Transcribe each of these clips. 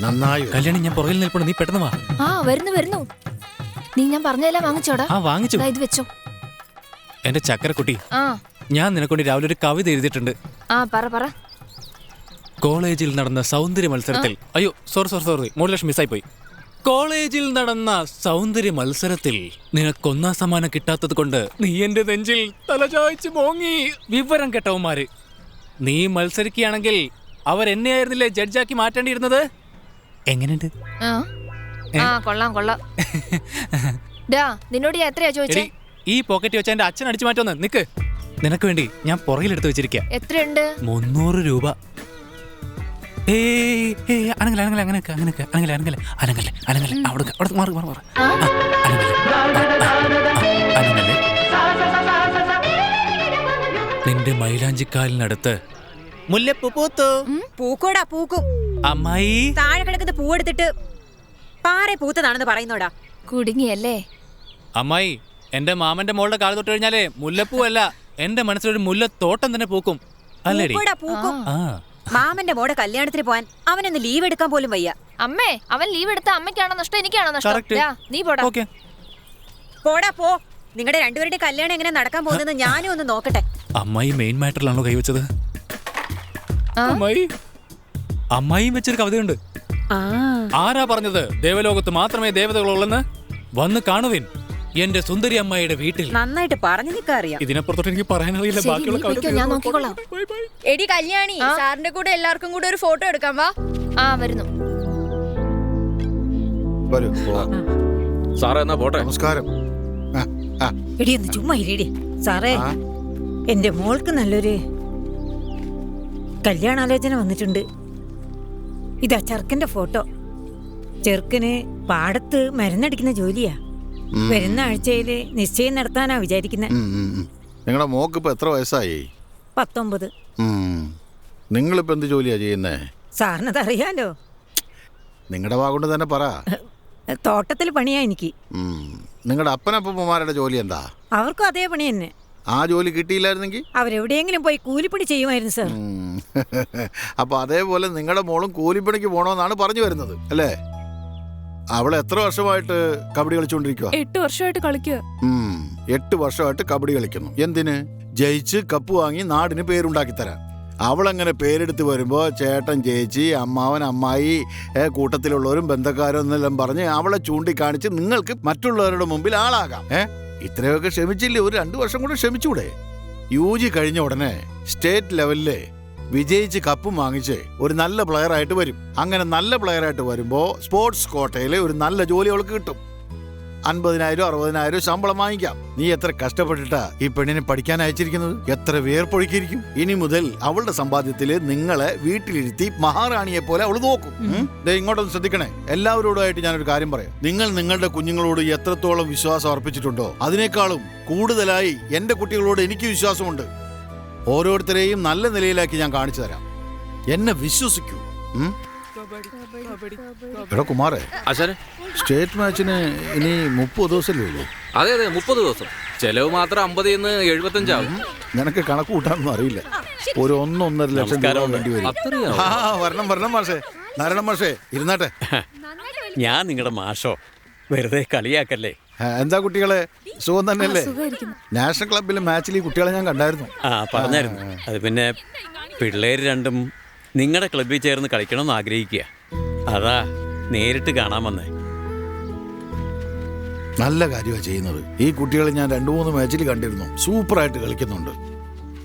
നന്നായി കല്യാണി ഞാൻ പുറകിൽ നിൽപ്പുണ്ട്. നീ പെട്ടെന്ന് വാ. ആ വരുന്നു വരുന്നു. നീ ഞാൻ പറഞ്ഞതെല്ലാം വാങ്ങിച്ചോടാ. ആ വാങ്ങിച്ചു. ദാ ഇത് വെച്ചോ. എന്റെ ചക്കരക്കുട്ടി. ആ. ഞാൻ നിനക്കൊണ്ട് രാവിലെ ഒരു കവിത എഴുതിയിട്ടുണ്ട്. ആ പറ പറ. കോളേജിൽ നടന്ന സൗന്ദര്യ മത്സരത്തിൽ അയ്യോ സോറി സോറി സോറി മോഡുലേഷൻ മിസ്സായി പോയി കോളേജിൽ നടന്ന സൗന്ദര്യ മത്സരത്തിൽ നിനക്കൊന്നാം സമ്മാനം കിട്ടാത്തത് കൊണ്ട് നീ എന്റെ നെഞ്ചിൽ തലചായ്ച്ച് മോങ്ങി വിവരം കെട്ടവന്മാര്. നീ മത്സരിക്കുകയാണെങ്കിൽ അവർ ആയിരുന്നില്ലേ ജഡ്ജാക്കി മാറ്റേണ്ടിയിരുന്നത്? എങ്ങനെയുണ്ട്? ആ. കൊള്ളാം കൊള്ളാം. ഡാ നിന്നോട് ഞാൻ എത്രയാ ചോദിച്ചേ? എടി ഈ പോക്കറ്റ് വെച്ച എന്റെ അച്ഛൻ അടിച്ചു മാറ്റോന്ന് നിക്ക്. നിനക്ക് വേണ്ടി ഞാൻ പുറകിലെടുത്ത് വെച്ചിരിക്ക. എത്രയുണ്ട്? മുന്നൂറ് രൂപ. ഏയ് ഏയ് അനങ്ങല അനങ്ങല അങ്ങനെയൊക്കെ അങ്ങനെയൊക്കെ. അനങ്ങല അനങ്ങല അനങ്ങല അനങ്ങല. അവിടെ അവിടെ മാറി മാറി മാറി. ആ. അനങ്ങല. അനങ്ങല. നിന്റെ മൈലാഞ്ചിക്കാലിനടുത്ത് മുല്ലപ്പൂ പൂത്തു? പൂക്കോടാ പൂക്കും. അമ്മായി. താഴെ കിടക്കുന്ന പൂവെടുത്തിട്ട് പാറ പൂത്തതാണെന്ന് പറയുന്നോടാ. കുടുങ്ങിയല്ലേ? അമ്മായി എന്റെ മാമന്റെ മോളുടെ കാൽ തൊട്ട് കഴിഞ്ഞാലേ മുല്ലപ്പൂവല്ല എന്റെ മനസ്സിലൊരു മുല്ലത്തോട്ടം തന്നെ പൂക്കും. അല്ലേടി പൂക്കോടാ പൂക്കും. ആ. മാമന്റെ മോടെ കല്യാണത്തിന് പോവാൻ അവനൊന്ന് ലീവ് എടുക്കാൻ പോലും വയ്യ. അമ്മേ അവൻ ലീവ് എടുത്ത അമ്മയ്ക്കാണോ നഷ്ടം എനിക്കാണോ നഷ്ടം? Correct. നീ പോടാ. ഓക്കെ. പോടാ പോ. നിങ്ങളുടെ രണ്ടുപേരുടെ കല്യാണം എങ്ങനെ നടക്കാൻ പോകുന്നത് ഞാനും ഒന്ന് നോക്കട്ടെ. അമ്മായി മെയിൻ മാറ്ററിലാണോ കൈവച്ചത്? ആ. അമ്മായി. അമ്മായിയും വെച്ചൊരു കവിതയുണ്ട്. ആരാ പറഞ്ഞത്? ദേവലോകത്ത് മാത്രമേ ദേവതകളുള്ളെന്ന്? വന്ന് കാണുവിൻ എന്റെ സുന്ദരി അമ്മായിയുടെ വീട്ടിൽ. നന്നായിട്ട് പറഞ്ഞു നിൽക്കാൻ അറിയാം. ഇതിനപ്പുറത്തോട്ട് എനിക്ക് പറയാനറിയില്ല. ബാക്കിയുള്ള കവിത ഞാൻ നോക്കിക്കോളാം. എടി കല്യാണി സാറിന്റെ കൂടെ എല്ലാവർക്കും കൂടെ ഒരു ഫോട്ടോ എടുക്കാം വാ. ആ വരുന്നു. വരൂ സാറേ എന്നാ പോട്ടെ? നമസ്കാരം. എടി ഒന്ന് ചുമ്മാ ഇരിടി. സാറേ. എന്റെ മോൾക്ക് നല്ലൊരു കല്യാണാലോചന വന്നിട്ടുണ്ട്. ഇതാ ചെറുക്കന്റെ ഫോട്ടോ. ചെറുക്കന് പാടത്ത് മരുന്നടിക്കുന്ന ജോലിയാ. വരുന്ന ആഴ്ചയിൽ നിശ്ചയം നടത്താനാ വിചാരിക്കുന്നത്. നിങ്ങളുടെ മോക്ക് ഇപ്പൊ എത്ര വയസ്സായി? പത്തൊമ്പത്. നിങ്ങളിപ്പോ എന്ത് ജോലിയാ ചെയ്യുന്നേ? സാറിനത് അറിയാലോ നിങ്ങളുടെ വാഗൊണ്ട് തന്നെ പറ. തോട്ടത്തിൽ പണിയാ എനിക്ക്. നിങ്ങളുടെ അപ്പനപ്പന്മാരുടെ ജോലി എന്താ? അവർക്കും അതേ പണി തന്നെ. ആ ജോലി കിട്ടിയില്ലായിരുന്നെങ്കിൽ? അവരെവിടെയെങ്കിലും പോയി കൂലിപ്പണി ചെയ്യുമായിരുന്നു സർ. അപ്പോൾ അപ്പൊ അതേപോലെ നിങ്ങളുടെ മോളും കൂലിപ്പണിക്ക് പോണോന്നാണ് പറഞ്ഞു വരുന്നത് അല്ലേ? അവൾ എത്ര വർഷമായിട്ട് കബഡി കളിച്ചുകൊണ്ടിരിക്കുക എട്ട് വർഷമായിട്ട് കളിക്കുക എട്ട് വർഷമായിട്ട് കബഡി കളിക്കുന്നു. എന്തിന്? ജയിച്ച് കപ്പ് വാങ്ങി നാടിന് പേരുണ്ടാക്കി തരാൻ. അവളങ്ങനെ പേരെടുത്ത് വരുമ്പോൾ ചേട്ടൻ ചേച്ചി അമ്മാവൻ അമ്മായി കൂട്ടത്തിലുള്ളവരും ബന്ധക്കാരും എന്നെല്ലാം പറഞ്ഞ് അവളെ ചൂണ്ടിക്കാണിച്ച് നിങ്ങൾക്ക് മറ്റുള്ളവരുടെ മുമ്പിൽ ആളാകാം. ഏ? ഇത്രയൊക്കെ ക്ഷമിച്ചില്ലേ? ഒരു രണ്ടു വർഷം കൂടെ ക്ഷമിച്ചൂടെ? യു ജി കഴിഞ്ഞ ഉടനെ സ്റ്റേറ്റ് ലെവലിൽ വിജയിച്ച് കപ്പും വാങ്ങിച്ച് ഒരു നല്ല പ്ലെയർ ആയിട്ട് വരും. അങ്ങനെ നല്ല പ്ലെയർ ആയിട്ട് വരുമ്പോൾ സ്പോർട്സ് കോട്ടയിലെ ഒരു നല്ല ജോലി അവൾക്ക് കിട്ടും. അൻപതിനായിരം അറുപതിനായിരം ശമ്പളം വാങ്ങിക്കാം. നീ എത്ര കഷ്ടപ്പെട്ടിട്ടാ ഈ പെണ്ണിനെ പഠിക്കാൻ അയച്ചിരിക്കുന്നത്? എത്ര വേർപ്പൊഴുക്കിയിരിക്കും ഇനി മുതൽ അവളുടെ സമ്പാദ്യത്തിൽ നിങ്ങളെ വീട്ടിലിരുത്തി മഹാറാണിയെ പോലെ അവൾ നോക്കും. ഇങ്ങോട്ടൊന്ന് ശ്രദ്ധിക്കണേ. എല്ലാവരോടുമായിട്ട് ഞാനൊരു കാര്യം പറയാം. നിങ്ങൾ നിങ്ങളുടെ കുഞ്ഞുങ്ങളോട് എത്രത്തോളം വിശ്വാസം അർപ്പിച്ചിട്ടുണ്ടോ അതിനേക്കാളും കൂടുതലായി എന്റെ കുട്ടികളോട് എനിക്ക് വിശ്വാസമുണ്ട്. ഓരോരുത്തരെയും നല്ല നിലയിലാക്കി ഞാൻ കാണിച്ചു തരാം. എന്നെ വിശ്വസിക്കൂ? എടാ കുമാറേ ആശാനെ? സ്റ്റേറ്റ് മാച്ചിന് ഇനി മുപ്പത് ദിവസമല്ലേ ഉള്ളൂ? അതെ അതെ മുപ്പത് ദിവസം. ചെലവ് മാത്രം അമ്പതിൽ നിന്ന് എഴുപത്തഞ്ചാവും. നിനക്ക് കണക്ക് കൂട്ടാനൊന്നും അറിയില്ല. ഒരു ഒന്നൊന്നര ലക്ഷം രൂപ വേണ്ടി വരും. അത്രയോ ആ വരണം വരണം മാഷേ. നാരായണ മാഷേ ഇരുന്നാട്ടെ. ഞാൻ നിങ്ങളുടെ മാഷോ? വെറുതെ കളിയാക്കല്ലേ? ആ, എന്താ കുട്ടികളെ? സുഖം തന്നെയല്ലേ? നാഷണൽ ക്ലബിലെ മാച്ചിൽ ഈ കുട്ടികളെ ഞാൻ കണ്ടായിരുന്നു. ആ പറഞ്ഞായിരുന്നു. അത് പിന്നെ പിള്ളേര് രണ്ടും നിങ്ങളുടെ ക്ലബ്ബിൽ ചേർന്ന് കളിക്കണമെന്ന് ആഗ്രഹിക്കുക. അതാ നേരിട്ട് കാണാൻ വന്നേ. നല്ല കാര്യമാണ് ചെയ്യുന്നത്. ഈ കുട്ടികളെ ഞാൻ രണ്ടു മൂന്ന് മാച്ചിൽ കണ്ടിരുന്നു. സൂപ്പറായിട്ട് കളിക്കുന്നുണ്ട്.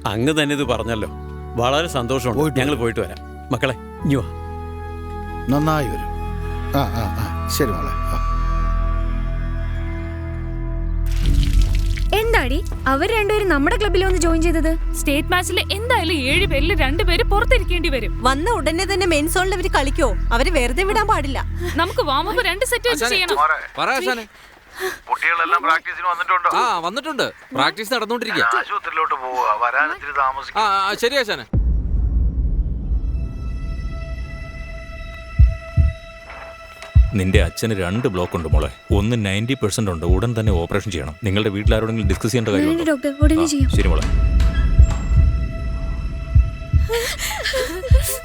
അങ്ങ് തന്നെ ഇത് പറഞ്ഞല്ലോ. വളരെ സന്തോഷമുണ്ട്. ഞങ്ങൾ പോയിട്ട് വരാം. മക്കളെ ഇഞ്ഞു നന്നായി വരും. ആ ആ ആ. ശരി മോളെ ആ. എന്താടി അവർ രണ്ടുപേരും നമ്മുടെ ക്ലബ്ബിൽ വന്ന് ജോയിൻ ചെയ്തത്? സ്റ്റേറ്റ് മാച്ചിൽ എന്തായാലും ഏഴ് പേരിൽ രണ്ടുപേര് പുറത്തിരിക്കേണ്ടി വരും. വന്ന ഉടനെ തന്നെ മെയിൻ സോണിൽ അവർ കളിക്കോ? അവർ വെറുതെ വിടാൻ പാടില്ല. നമുക്ക് വാമപ്പ് രണ്ട് സെറ്റ് വെച്ച് ചെയ്യണം. പറ ആശാനെ. കുട്ടികളെല്ലാം പ്രാക്ടീസിന് വന്നിട്ടുണ്ടോ? ആ വന്നിട്ടുണ്ട്. പ്രാക്ടീസ് നടന്നുകൊണ്ടിരിക്കുക ആശുപത്രിയിലോട്ട് പോവുക വരാൻ ഇത്തിരി താമസിക്കും. ശരി ആശാനെ. നിന്റെ അച്ഛന് രണ്ട് ബ്ലോക്ക് ഉണ്ട് മോളെ. ഒന്ന് നയന്റി പെർസെന്റ് ഉണ്ട്. ഉടൻ തന്നെ ഓപ്പറേഷൻ ചെയ്യണം. നിങ്ങളുടെ വീട്ടിൽ ആരോടെങ്കിലും ഡിസ്കസ് ചെയ്യേണ്ട കാര്യം ഡോക്ടർ ഉടനെ ചെയ്യാം. ശരി മോളെ.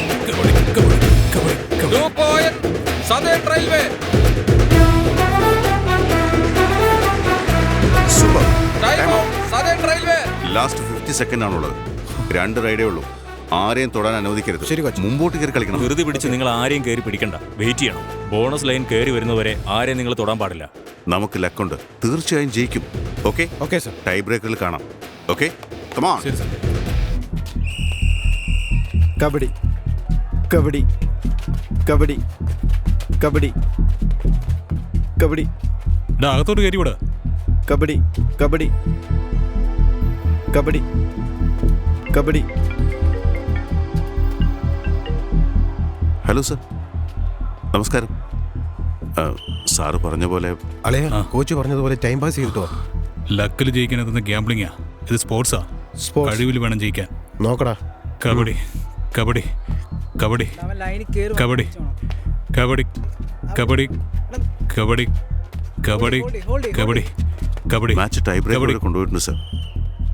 ലാസ്റ്റ് ഫിഫ്റ്റി സെക്കൻഡ് ആണുള്ളത്. രണ്ട് റൈഡേ ഉള്ളൂ. ആരെയും തൊടാൻ അനുവദിക്കരുത്. ശരി മുമ്പോട്ട് കയറി കളിക്കണം. ധൃതി പിടിച്ച് നിങ്ങൾ ആരെയും കയറി പിടിക്കണ്ട. വെയിറ്റ് ചെയ്യണം. ബോണസ് ലൈൻ കയറി വരുന്നവരെ ആരെയും നിങ്ങൾ തൊടാൻ പാടില്ല. നമുക്ക് ലക്കുണ്ട് തീർച്ചയായും ജയിക്കും. ഓക്കെ ഓക്കെ സർ ടൈ ബ്രേക്കറിൽ കാണാം. ഓക്കെ കമാ കബഡി. കബഡി. കബഡി. കബഡി. കബഡി. ഡാ അകത്തോട്ട് കയറി വിട. കബഡി. കബഡി. കബഡി. കബഡി. Hello sir. നമസ്കാരം. ആ, സാറ് പറഞ്ഞ പോലെ അളയ കോച്ച് പറഞ്ഞതുപോലെ ടൈം പാസ് ചെയ്തിട്ടോ? ലക്കിൽ ജയിക്കുന്നത് ഗ്യാംബ്ലിങ്ങാ ഇത് സ്പോർട്സാ കഴിവിൽ വേണം ജയിക്കാൻ. നോക്കടാ. Kabaddi kabaddi kabaddi kabaddi kabaddi kabaddi kabaddi kabaddi kabaddi kabaddi match tie breaker വരെ കൊണ്ടുപോയിട്ടുണ്ട് സർ.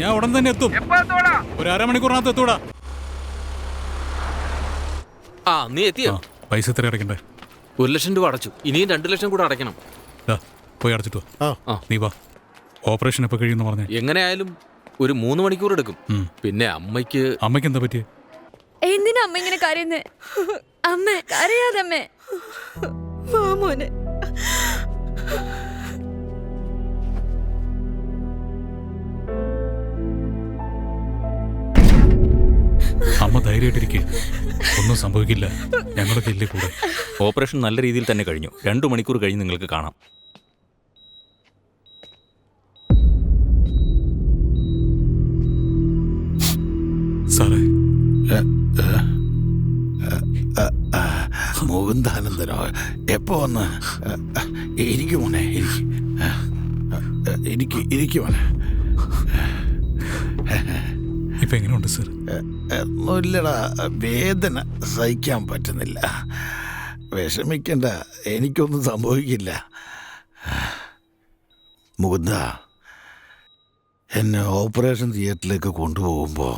ഞാൻ ഉടൻ തന്നെ എത്തും. ഒരു അരമണിക്കൂറിനകത്ത് എത്തൂടാ. ആ നീ എത്തിയോ? പൈസ എത്ര അടയ്ക്കണ്ടേ? ഒരു ലക്ഷം രൂപ അടച്ചു. ഇനിയും രണ്ട് ലക്ഷം കൂടെ അടയ്ക്കണം. ദാ, പോയി അടച്ചിട്ട് വാ. ആ. നീ വാ. ഓപ്പറേഷൻ എപ്പോ കഴിയുമെന്ന് പറഞ്ഞേ. എങ്ങനെയായാലും ഒരു മൂന്ന് മണിക്കൂർ എടുക്കും. ഉം. പിന്നെ അമ്മയ്ക്ക് അമ്മയ്ക്ക് എന്താ പറ്റിയേ? എന്തിനാ അമ്മ ഇങ്ങനെ കരയുന്നത് അമ്മ കരയാതമ്മേ വാ മോനെ. അമ്മ ധൈര്യമായിട്ടിരിക്കുക ഒന്നും സംഭവിക്കില്ല. ഞങ്ങളൊക്കെ ഇല്ലേ കൂടെ. ഓപ്പറേഷൻ നല്ല രീതിയിൽ തന്നെ കഴിഞ്ഞു. രണ്ടു മണിക്കൂർ കഴിഞ്ഞ് നിങ്ങൾക്ക് കാണാം. സാറേ. മുകുന്ദാനന്ദനോ എപ്പോ വന്ന്? ഇരിക്കും മോനെ ഇരിക്കും മോനെ. ഇപ്പൊ എങ്ങനെയുണ്ട് സർ ഒന്നുമില്ലടാ വേദന സഹിക്കാൻ പറ്റുന്നില്ല. വിഷമിക്കണ്ട എനിക്കൊന്നും സംഭവിക്കില്ല. മുകുന്ദ എന്നെ ഓപ്പറേഷൻ തിയേറ്ററിലേക്ക് കൊണ്ടുപോകുമ്പോൾ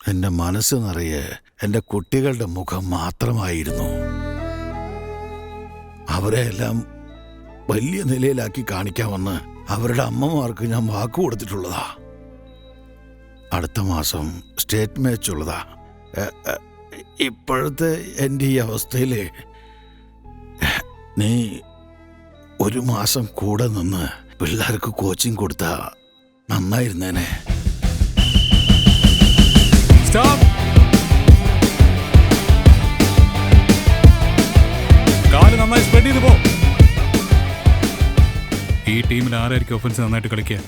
എന്റെ മനസ്സ് നിറയെ എന്റെ കുട്ടികളുടെ മുഖം മാത്രമായിരുന്നു. അവരെ എല്ലാം വലിയ നിലയിലാക്കി കാണിക്കാമെന്ന് അവരുടെ അമ്മമാർക്ക് ഞാൻ വാക്ക് കൊടുത്തിട്ടുള്ളതാ അടുത്ത മാസം സ്റ്റേറ്റ് മാച്ച് ഉള്ളതാ ഇപ്പോഴത്തെ എന്റെ ഈ അവസ്ഥയിൽ നീ ഒരു മാസം കൂടെ നിന്ന് പിള്ളേർക്ക് കോച്ചിങ് കൊടുത്ത നന്നായിരുന്നേനെ. സ്റ്റോപ്പ് കാൽ നന്നായി സ്പ്രെഡ് ചെയ്ത് പോ. ഈ ടീമിൽ ആരായിരിക്കും ഒഫൻസ് നന്നായിട്ട് കളിക്കുക?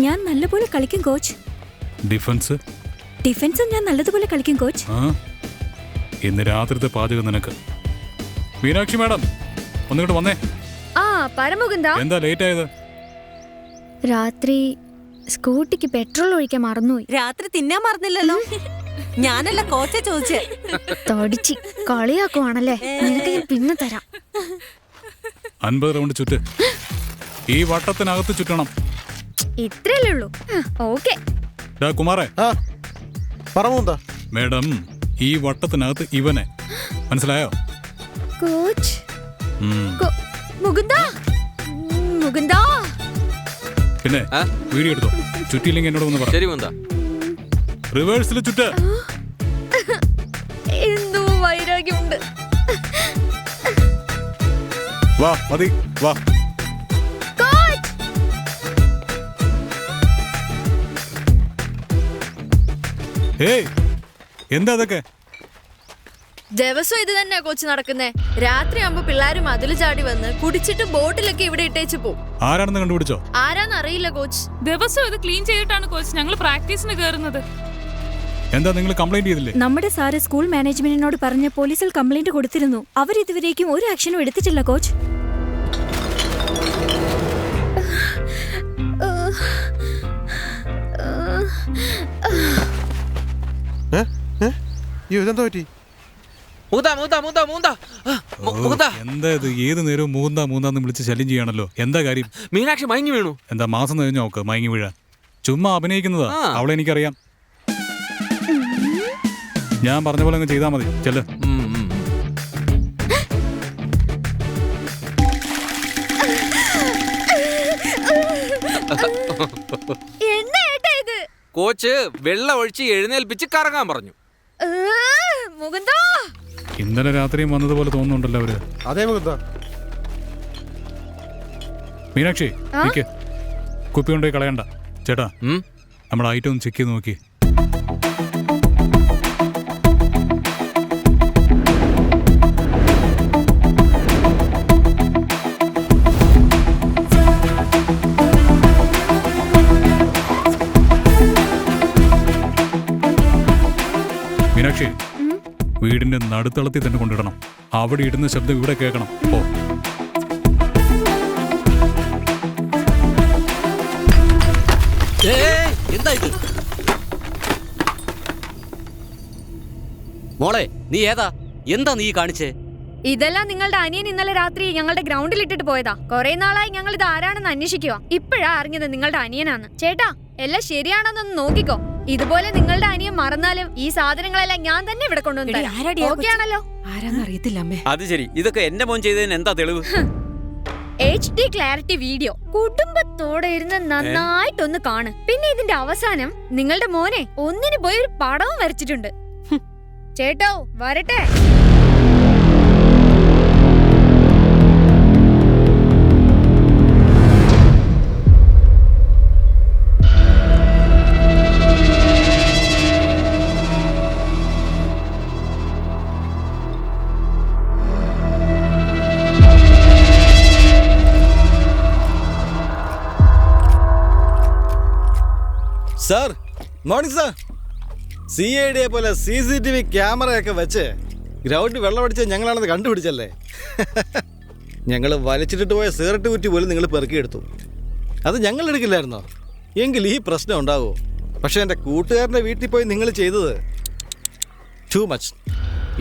ഞാൻ നല്ലപോലെ കളിക്കും കോച്ച് ഡിഫൻസ്? ഡിഫൻസ് ഞാൻ നല്ലതുപോലെ കളിക്കും കോച്ച്. ആ? ഇന്ന് രാത്രിത്തെ പാചകം നിനക്ക്. മീനാക്ഷി മാഡം ഒന്നിങ്ങോട്ട് വന്നേ. ആ പരമുകുന്ദ എന്താ ലേറ്റ് ആയത് രാത്രി സ്കൂട്ടിക്ക് പെട്രോൾ ഒഴിക്കാൻ മറന്നുപോയി. രാത്രി തിന്നാൻ മറന്നില്ലല്ലോ. ഞാനല്ല കോച്ച ചോദിച്ചേ. തടിച്ച് കളിയാക്കുവാണല്ലേ. നിനക്ക് ഞാൻ പിന്നെ തരാം. അൻപത് റൗണ്ട് ചുറ്റ്. ഈ വട്ടത്തിനകത്ത് ചുറ്റണം. ഇത്രയല്ലേ ഉള്ളൂ. ഓക്കെ. ഡാ കുമാറേ. മേഡം ഈ വട്ടത്തിനകത്ത് ഇവനെ. മനസ്സിലായോ? കോച്ച്. ഉം. കോ- മുകുന്ദ. ഉം, മുകുന്ദ. പിന്നെ വീഡിയോ എടുത്തോ. ചുറ്റിയില്ലെങ്കിൽ എന്നോട് ഒന്ന് പറ. ശരി മുന്ത റിവേഴ്സിൽ ചുറ്റ്. എന്തോ വൈരാഗ്യമുണ്ട്. വാ മതി. വാ. ഏയ് എന്താ അതൊക്കെ ദിവസം ഇത് തന്നെ കൊച്ചു നടക്കുന്നേ രാത്രി ആകുമ്പോ പിള്ളേര് മതിൽ ചാടി വന്ന് കുടിച്ചിട്ട് ബോട്ടിലൊക്കെ ഇവിടെ ഇട്ടേച്ച് പോവും ആരാണെന്ന് കണ്ടുപിടിച്ചോ ആരാന്ന് അറിയില്ല കോച്ച് ദിവസം ഇത് ക്ലീൻ ചെയ്തിട്ടാണ് കോച്ച് ഞങ്ങൾ പ്രാക്ടീസിന് കയറുന്നത് എന്താ നിങ്ങൾ കംപ്ലൈന്റ് ചെയ്തില്ലേ നമ്മുടെ സാറ് സ്കൂൾ മാനേജ്മെന്റിനോട് പറഞ്ഞ പോലീസിൽ കംപ്ലൈന്റ് കൊടുത്തിരുന്നു അവർ ഇതുവരേക്കും ഒരു ആക്ഷനും എടുത്തിട്ടില്ല കോച്ച് ഇതെന്താ പറ്റി? മൂത്ത മൂത്ത മൂത്ത മൂത്ത. ആ, മു- എന്താ ഇത്? ഏത് നേരവും മൂന്നാ മൂന്നാന്ന് വിളിച്ച് ശല്യം ചെയ്യാണല്ലോ. എന്താ കാര്യം? മീനാക്ഷി മയങ്ങി വീണു. എന്താ മാസം കഴിഞ്ഞ് നോക്ക് മയങ്ങി വീഴാൻ. ചുമ്മാ അഭിനയിക്കുന്നതാ. ആ. അവളെ എനിക്കറിയാം. ഞാൻ പറഞ്ഞ പോലെ അങ്ങ് ചെയ്താൽ മതി. ചെല്ല്. ഉം, ഉം. എന്നാ ഏട്ടാ ഇത്? കോച്ച് വെള്ളം ഒഴിച്ച് എഴുന്നേൽപ്പിച്ച് കറങ്ങാൻ പറഞ്ഞു. മുകുന്ദാ? ഇന്നലെ രാത്രിയും വന്നതുപോലെ തോന്നുന്നുണ്ടല്ലോ അവർ. അതേ മുകുന്ദ. മീനാക്ഷി കുപ്പി കൊണ്ടുപോയി കളയണ്ട. ചേട്ടാ നമ്മൾ നമ്മുടെ ഐറ്റം ഒന്ന് ചെക്ക് ചെയ്ത് നോക്കി. നടുത്തളത്തിൽ തന്നെ കൊണ്ടിടണം. അവിടെ ഇടുന്ന ശബ്ദം ഇവിടെ കേൾക്കണം. ഓ എന്താ ഇത്? മോളെ നീ ഏതാ? എന്താ നീ കാണിച്ചേ? ഇതെല്ലാം നിങ്ങളുടെ അനിയൻ ഇന്നലെ രാത്രി ഞങ്ങളുടെ ഗ്രൗണ്ടിൽ ഇട്ടിട്ട് പോയതാ. കുറെ നാളായി ഞങ്ങൾ ഇത് ആരാണെന്ന് അന്വേഷിക്കുക ഇപ്പോഴാ അറിഞ്ഞത് നിങ്ങളുടെ അനിയനാണ് ചേട്ടാ എല്ലാം ശരിയാണെന്നൊന്ന് നോക്കിക്കോ. ഇതുപോലെ നിങ്ങളുടെ അനിയൻ മറന്നാലും ഈ സാധനങ്ങളെല്ലാം ഞാൻ തന്നെ ഇവിടെ കൊണ്ടുവന്നു ഓക്കെ? ആണല്ലോ ആരാന്നറിയത്തില്ല അമ്മേ. അത് ശരി. ഇതൊക്കെ എന്റെ മോൻ ചെയ്തതിന് എന്താ തെളിവ്? എച്ച് ഡി ക്ലാരിറ്റി വീഡിയോ കുടുംബത്തോടെ ഇരുന്ന് നന്നായിട്ടൊന്ന് കാണ്. പിന്നെ ഇതിന്റെ അവസാനം നിങ്ങളുടെ മോനെ ഒന്നിനു പോയി ഒരു പടവും വരച്ചിട്ടുണ്ട്. ചേട്ടോ വരട്ടെ? Sir morning sir C I ഡിയെ പോലെ സി സി ടി വി ക്യാമറയൊക്കെ വെച്ച് ഗ്രൗണ്ടിൽ വെള്ളമടിച്ച് ഞങ്ങളാണെന്ന് കണ്ടുപിടിച്ചല്ലേ? ഞങ്ങൾ വലിച്ചിട്ടിട്ട് പോയ സിഗരറ്റ് കുറ്റി പോലും നിങ്ങൾ പെറുക്കിയെടുത്തു. അത് ഞങ്ങൾ എടുക്കില്ലായിരുന്നോ? എങ്കിൽ ഈ പ്രശ്നം ഉണ്ടാവോ? പക്ഷേ എന്റെ കൂട്ടുകാരന്റെ വീട്ടിൽ പോയി നിങ്ങൾ ചെയ്തത് ടു മച്ച്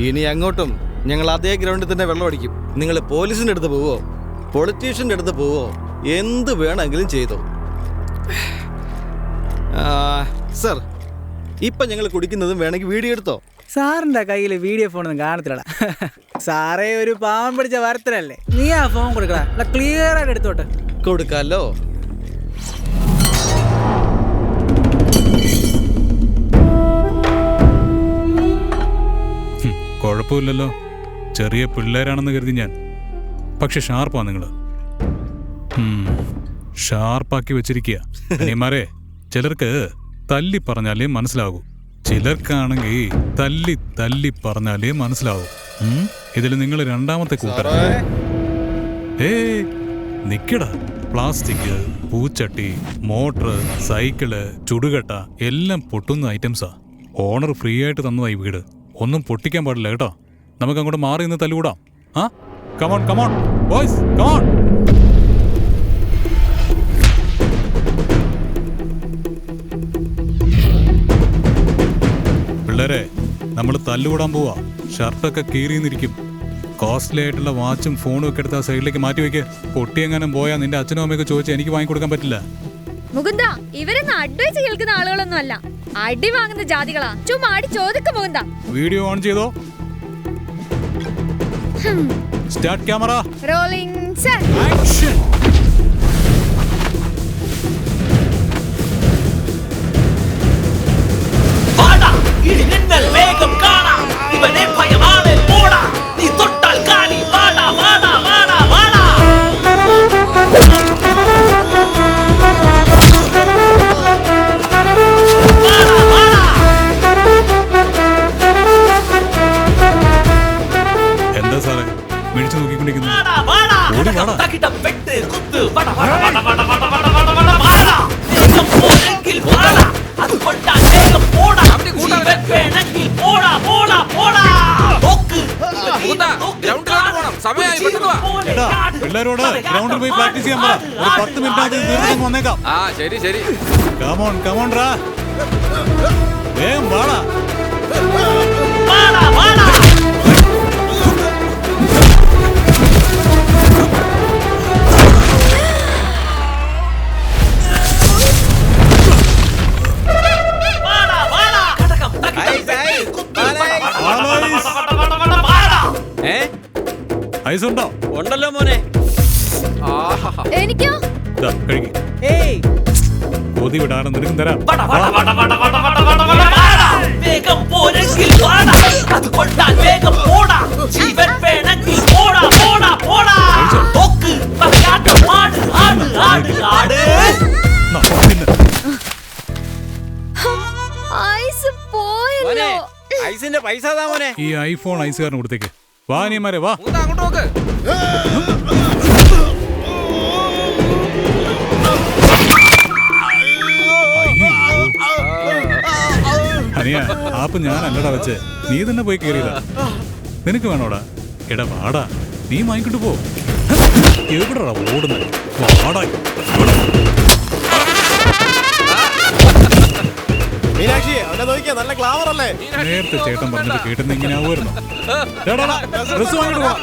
ഇനി അങ്ങോട്ടും ഞങ്ങൾ അതേ ഗ്രൗണ്ടിൽ തന്നെ വെള്ളമടിക്കും. നിങ്ങൾ പോലീസിന്റെ അടുത്ത് പോവോ? പൊളിറ്റീഷ്യന്റെ അടുത്ത് പോവോ? എന്ത് വേണമെങ്കിലും ചെയ്തോ? സർ ഇപ്പൊ ഞങ്ങൾ കുടിക്കുന്നതും വേണമെങ്കിൽ വീഡിയോ എടുത്തോ? സാറിന്റെ കയ്യിൽ വീഡിയോ ഫോണൊന്നും കാണത്തില്ലടാ. സാറേ ഒരു പാവം പിടിച്ച വരത്തിലല്ലേ നീ ആ ഫോൺ കൊടുക്കടാ. ക്ലിയർ ആയിട്ട് എടുത്തോട്ടെ. കൊടുക്കാലോ? ഹും, കുഴപ്പമില്ലല്ലോ. ചെറിയ പിള്ളേരാണെന്ന് കരുതി ഞാൻ. പക്ഷെ ഷാർപ്പാ നിങ്ങൾ. ഹും, ഷാർപ്പാക്കി വെച്ചിരിക്കുക അനിയന്മാരെ ചിലർക്ക് തല്ലി പറഞ്ഞാലേ മനസ്സിലാകൂ ചിലർക്കാണെങ്കിൽ തല്ലി തല്ലി പറഞ്ഞാലേ മനസ്സിലാവും. ഇതിൽ നിങ്ങൾ രണ്ടാമത്തെ കൂട്ടർ. ഏ നിക്കടാ. പ്ലാസ്റ്റിക് പൂച്ചട്ടി മോട്ടർ സൈക്കിൾ ചുടുകട്ട എല്ലാം പൊട്ടുന്ന ഐറ്റംസാ. ഓണർ ഫ്രീ ആയിട്ട് തന്നതായി വീട്. ഒന്നും പൊട്ടിക്കാൻ പാടില്ല കേട്ടോ. നമുക്ക് അങ്ങോട്ട് മാറി നിന്ന് തല്ലുകൂടാം. ആ? കമോൺ കമോൺ ബോയ്സ് കമോൺ പിള്ളേരെ നമ്മൾ തല്ലുകൂടാൻ പോവാ. ഷർട്ടൊക്കെ കീറിന്നിരിക്കും. കോസ്റ്റ്ലി ആയിട്ടുള്ള വാച്ചും ഫോണും ഒക്കെ എടുത്ത് ആ സൈഡിലേക്ക് മാറ്റി വെക്ക്. പൊട്ടിയെങ്ങാനും പോയാൽ നിന്റെ അച്ഛനും അമ്മയൊക്കെ ചോദിച്ചു എനിക്ക് വാങ്ങിക്കൊടുക്കാൻ പറ്റില്ല. മുകുന്ദ ഇവരൊന്നും അഡ്വൈസ് കേൾക്കുന്ന ആളുകളൊന്നും അല്ല. അടി വാങ്ങുന്ന ജാതികളാ. ചുമ്മാ അടി ചോദിക്ക മുകുന്ദ. വീഡിയോ ഓൺ ചെയ്തോ? Start camera rolling set action പിള്ളേരോട് ഗ്രൗണ്ടിൽ പോയി പ്രാക്ടീസ് ചെയ്യാൻ പറ. ഒരു പത്ത് മിനിറ്റ് തീർന്നു വന്നേക്കാം. ആ ശരി ശരി. കമോൺ കമോൺ റാ വേഗം വാടാ. ഐസ് ഉണ്ടോ ഉണ്ടല്ലോ മോനെ. എനിക്കോ? കൊതി വിടാണ് നിനക്കും തരാം. വേഗം അത് വേഗം പോടാ ജീവൻ പോടാ പോടാ പോടാ ആട് ആട് ഐസിന്റെ പൈസ ഈ ഐഫോൺ ഐസുകാരൻ കൊടുത്തേക്ക്. വാ നീമാരെ വാ. അങ്ങോട്ട് നോക്ക്. അനിയ ആപ്പ് ഞാൻ അല്ലടാ വെച്ച്. നീ തന്നെ പോയി കയറിയതാ നിനക്ക് വേണോടാ? എടാ വാടാ. നീ വാങ്ങിക്കിട്ട് പോ. എവിടെടാ ഓടുന്നത് വാടാ. മീനാക്ഷി അവനെ നോക്കിയാ നല്ല ക്ലാവർ അല്ലേ? നേരത്തെ ചേട്ടൻ പറഞ്ഞത് കേട്ടുന്ന ഇങ്ങനെ ആവുമായിരുന്നു? ഡ്രസ് വാങ്ങിട്ട് പോവാ